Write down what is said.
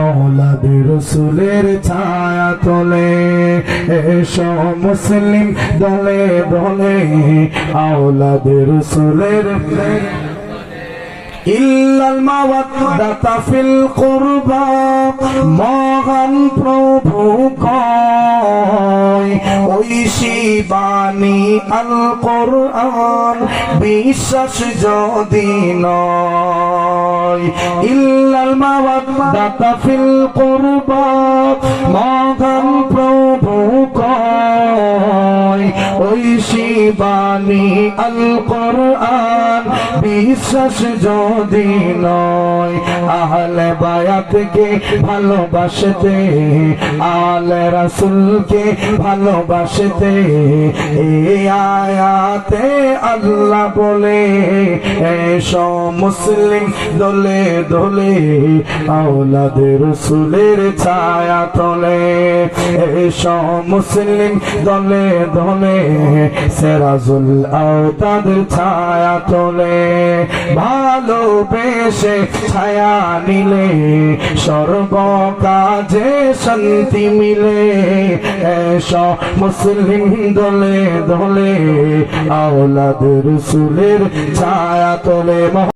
আওলাদে রসুলের ছায়া তোলে। এসো মুসলিম দলে দলে আওলাদে রসুলের ইল্লাল মাওয়াদ্দাতা ফিল কুরবা, মহান প্রভু কয়, ওই শিবানী আল কোরআন বিশ্বাস যদি নয়। ইল্লাল মাওয়াদাতা ফিল কুরবা। মহান শিবানী আল কোরআন বিশ্বাস যদি নয়, আহলে বায়াতকে ভালোবাসতে আলে রাসুলকে ভালোবাসতে, এই আয়াতে আল্লাহ বলে, এসো মুসলিম দলে দলে আওলাদের রসুলের ছায়া তলে, এসো মুসলিম দলে দলে সেরাজুল আওতাদের ছায়া তোলে, ভালোবেসে ছায়া নিলে, সর্বকাজে শান্তি মিলে। মুসলিম দলে দলে, আওলাদ রসুলের ছায়া তোলে